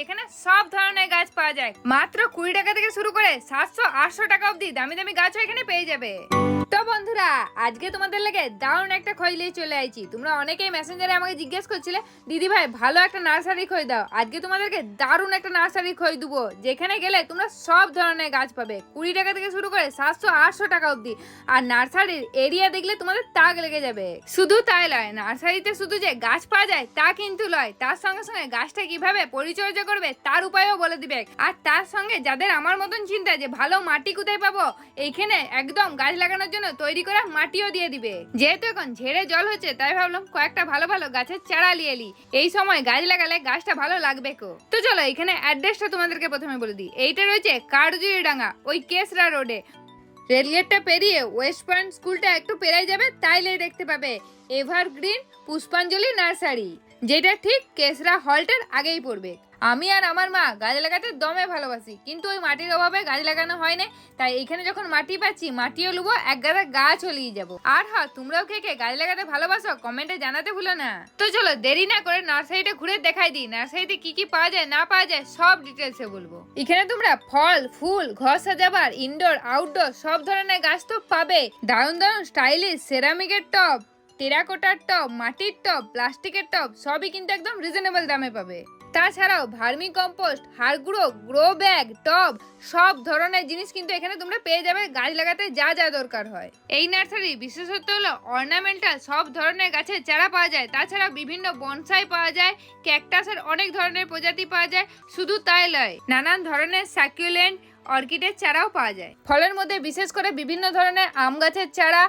যেখানে সব ধরনের গাছ পাওয়া যায়। মাত্র কুড়ি টাকা থেকে শুরু করে সাতশো আটশো টাকা অবধি দামি দামি গাছও এখানে পেয়ে যাবে। তো বন্ধুরা, আজকে তোমাদের লেগে দারুণ একটা খই নিয়ে চলে আইছি। তোমরা অনেকেই মেসেঞ্জারে আমাকে জিজ্ঞেস করছিলে, দিদি ভাই, ভালো একটা নার্সারি খই দাও। আজকে তোমাদেরকে দারুণ একটা নার্সারি খই দেবো। যেখানে গেলে তোমরা সব ধরনের গাছ পাবে। কুড়ি টাকা থেকে শুরু করে সাতশো, আটশো টাকা অবধি। আর নার্সারির এরিয়া দেখলে তোমাদের তাক লেগে যাবে। শুধু তাই নয় নার্সারিতে শুধু যে গাছ পাওয়া যায় তা কিন্তু লয়। তার সঙ্গে সঙ্গে গাছটা কীভাবে পরিচর্যা করবে তার উপায়ও বলে দিবে। আর তার সঙ্গে যাদের আমার মতন চিন্তা যে ভালো মাটি কোথায় পাবো, এইখানে একদম গাছ লাগানোর জন্য তৈরি করা মাটিও দিয়ে দিবে। যেহেতু এখন ঝেড়ে জল হচ্ছে, তাই ভাবলাম কয়েকটা ভালো ভালো গাছের চারা নিয়ে এলি। এই সময় গাছ লাগালে গাছটা ভালো লাগবে কো। তো চলো, এখানে অ্যাড্রেসটা তোমাদেরকে প্রথমে বলে দিই। এইটা রয়েছে কারজুরি ডাঙ্গা ওই কেসরা রোডে। রেলগেটটা পেরিয়ে ওয়েস্ট পয়েন্ট স্কুলটা একটু পেরাই যাবে তাইলে দেখতে পাবে এভারগ্রিন পুষ্পাঞ্জলি নার্সারি যেটা ঠিক কেসরা হলটার আগেই পড়বে। আমি আর আমার মা গাছ লাগাতে দমে ভালোবাসি, কিন্তু ওই মাটির অভাবে গাছ লাগানো হয় না। তাই এখানে যখন মাটি পাচ্ছি, মাটিও লুবো, এক গাদা গাছ হলিয়ে যাব। আর হ্যাঁ তোমরাও কে কে গাছ লাগাতে ভালোবাসো, কমেন্টে জানাতে ভুলো না। তো চলো, দেরি না করে নার্সারিটা ঘুরে দেখাই দিই। নার্সারিতে কি কি পাওয়া যায়, না পাওয়া যায়, সব ডিটেলসে বলব। এখানে তোমরা ফল, ফুল, ঘর সাজাবার ইনডোর আউটডোর সব ধরনের গাছ তো পাবে। দারুণ দারুণ স্টাইলিশ সেরামিকের টব, টেরাকোটার টব, মাটির টব, প্লাস্টিকের টব, সবই কিন্তু একদম রিজনেবল দামে পাবে। তাছাড়াও ভার্মি কম্পোস্ট হাড়গুঁড়ো, গ্রো ব্যাগ, টব, সব ধরনের জিনিস কিন্তু এখানে তোমরা পেয়ে যাবে। গাছ লাগাতে যা যা দরকার হয়। এই নার্সারি বিশেষত্ব হলো অর্নামেন্টাল, সব ধরনের গাছের চারা পাওয়া যায়। তাছাড়া বিভিন্ন বনসাই পাওয়া যায়, ক্যাকটাসের অনেক ধরনের প্রজাতি পাওয়া যায়, শুধু তাই নয় নানান ধরনের সাকিউলেন্ট অর্কিডের চারাও পাওয়া যায়। ফলের মধ্যে বিশেষ করে বিভিন্ন ধরনের আম গাছের চারা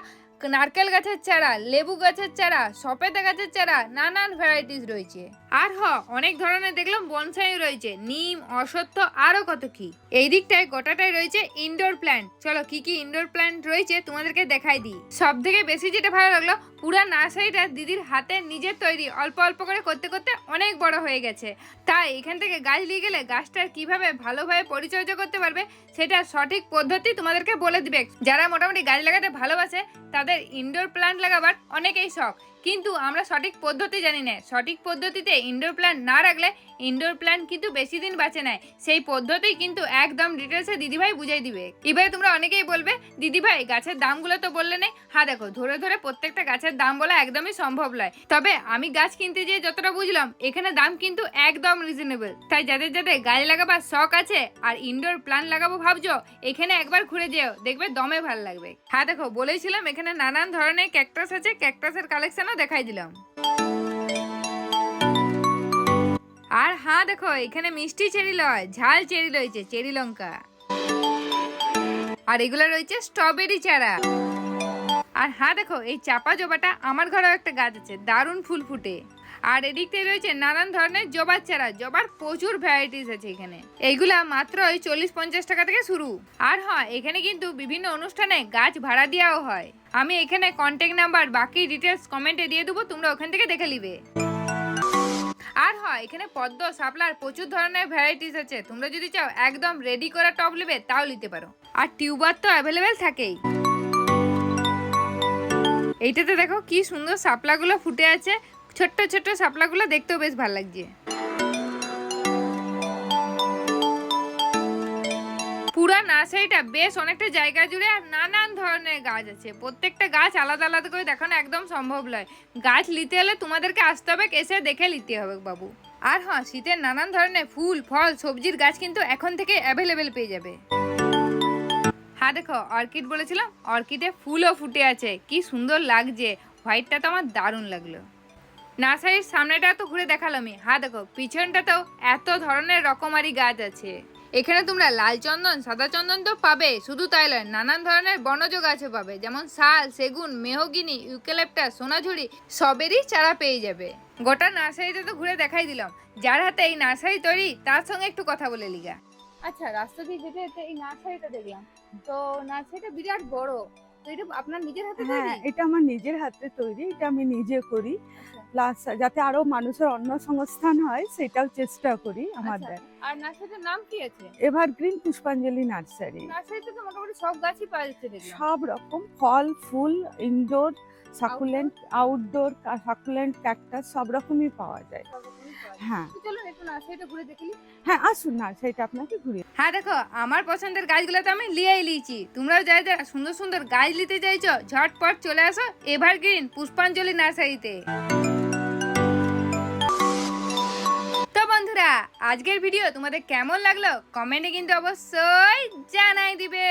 নারকেল গাছের চারা, লেবু গাছের চারা, সপেতা গাছের চারা, নানান ভ্যারাইটিস রয়েছে। আর হ, অনেক ধরনের দেখলাম বনসাই রয়েছে, নিম অসত্য আরও কত কি। এই দিকটায় গোটাটাই রয়েছে ইনডোর প্ল্যান্ট চলো, কি কি ইনডোর প্ল্যান্ট রয়েছে তোমাদেরকে দেখাই দিই। সব থেকে বেশি যেটা ভালো লাগল, পুরা নার্সারিটা দিদির হাতে নিজের তৈরি, অল্প অল্প করে করতে করতে অনেক বড় হয়ে গেছে। তাই এখান থেকে গাছ নিয়ে গেলে গাছটার কীভাবে ভালোভাবে পরিচর্যা করতে পারবে সেটা সঠিক পদ্ধতি তোমাদেরকে বলে দিবে। যারা মোটামুটি গাছ লাগাতে ভালোবাসে, তাদের ইনডোর প্ল্যান্ট লাগাবার অনেকেই শখ। কিন্তু আমরা সঠিক পদ্ধতি জানি না। সঠিক পদ্ধতিতে ইনডোর প্ল্যান্ট না রাখলে ইনডোর প্ল্যান্ট কিন্তু বেশি দিন বাঁচে নেয় সেই পদ্ধতি কিন্তু একদম ডিটেলসে দিদিভাই বুঝাই দিবে। এবারে তোমরা অনেকেই বলবে, দিদিভাই, গাছের দামগুলো তো বললে নেই? হ্যাঁ দেখো, ধরে ধরে প্রত্যেকটা গাছের দাম বলা একদমই সম্ভব নয়। তবে আমি গাছ কিনতে যেয়ে যতটা বুঝলাম, এখানে দাম কিন্তু একদম রিজনেবল তাই যাদের যাদের গাছ লাগাবার শখ আছে আর ইনডোর প্ল্যান্ট লাগাবো ভাবছ, এখানে একবার ঘুরে যেও, দেখবে দমে ভালো লাগবে। হ্যাঁ দেখো বলেছিলাম এখানে নানান ধরনের ক্যাকটাস আছে। ক্যাকটাসের কালেকশনও দেখাই দিলাম। আর হ্যাঁ দেখো, এখানে মিষ্টি চেরি লয়, ঝাল চেরি রয়েছে, চেরি লঙ্কা। আর এগুলো রয়েছে স্ট্রবেরি চারা। আর হ্যাঁ দেখো, এই চাপা জবাটা আমার ঘরেও একটা গাছ আছে, দারুণ ফুল ফুটে। আর এদিকটায় রয়েছে নানান ধরনের জবার চারা, জবার প্রচুর ভ্যারাইটিস আছে এখানে। এইগুলা মাত্র ওই চল্লিশ পঞ্চাশ টাকা থেকে শুরু। আর হ্যাঁ এখানে কিন্তু বিভিন্ন অনুষ্ঠানে গাছ ভাড়া দেওয়াও হয়। আমি এখানে কন্ট্যাক্ট নাম্বার বাকি ডিটেলস কমেন্টে দিয়ে দেবো, তোমরা ওখান থেকে দেখে নিবে। আর হয়, এখানে পদ্ম, শাপলার প্রচুর ধরনের ভ্যারাইটিস আছে। তোমরা যদি চাও একদম রেডি করা টপ নেবে তাও নিতে পারো। আর টিউবার তো অ্যাভেলেবেল থাকেই। এইটাতে দেখো কি সুন্দর শাপলাগুলো ফুটে আছে। ছোট্ট ছোট্ট শাপলাগুলো দেখতেও বেশ ভালো লাগছে। পুরা নার্সারিটা বেশ অনেকটা জায়গা জুড়ে আর নানান ধরনের গাছ আছে। প্রত্যেকটা গাছ আলাদা আলাদা করে দেখানো একদম সম্ভব নয়। গাছ নিতে হলে তোমাদেরকে আসতে হবে, এসে দেখে নিতে হবে বাবু। আর হ্যাঁ শীতের নানান ধরনের ফুল, ফল, সবজির গাছ কিন্তু এখন থেকে অ্যাভেলেবেল পেয়ে যাবে। হ্যাঁ দেখো, অর্কিড বলেছিলাম, অর্কিডে ফুলও ফুটে আছে। কি সুন্দর লাগছে। হোয়াইটটা তো আমার দারুণ লাগল। নার্সারির সামনেটা তো ঘুরে দেখালামই। হ্যাঁ দেখো, পিছনটাতেও এত ধরনের রকমারি গাছ আছে। এখানে তোমরা লাল চন্দন, সাদা চন্দন তো পাবে, শুধু তাই নয় নানান ধরনের বনজ গাছও পাবে। যেমন শাল, সেগুন, মেহগিনি, ইউক্যালিপটাস, সোনাঝুরি, সবেরই চারা পেয়ে যাবে। গোটা নার্সারিতে তো ঘুরে দেখাই দিলাম। যার হাতে এই নার্সারি তৈরি, তার সঙ্গে একটু কথা বলে লিগা আচ্ছা রাস্তা দিয়ে যেতে যেতে এই নার্সারিটা দেখলাম। তো নার্সারিটা বিরাট বড়। তো এটা আপনার নিজের হাতে হ্যাঁ এটা আমার নিজের হাতে তৈরি। এটা আমি নিজে করি। আচ্ছা, প্লাস যাতে আরও মানুষের অন্ন সংস্থান হয় সেটাও চেষ্টা করি আমাদের। আর নাম কি আছে? এভারগ্রিন পুষ্পাঞ্জলি নার্সারি। নার্সারিতে তো মোটামুটি সব গাছই পাওয়া যাচ্ছে সব রকম ফল ফুল indoor succulent outdoor succulent cactus সব রকমই পাওয়া যায়। হ্যাঁ। চলুন একটু নার্সারিটা ঘুরে দেখি হ্যাঁ আসুন না আপনাকে ঘুরিয়ে হ্যাঁ দেখো আমার পছন্দের গাছগুলো তো আমি লিয়েই লিয়েছি তোমরাও যারা যারা সুন্দর সুন্দর গাছ নিতে চাইছো ঝটপট চলে আসো এভারগ্রিন পুষ্পাঞ্জলি নার্সারিতে। তো বন্ধুরা আজকের ভিডিও তোমাদের কেমন লাগল? কমেন্টে কিন্তু অবশ্যই জানাই দিবে।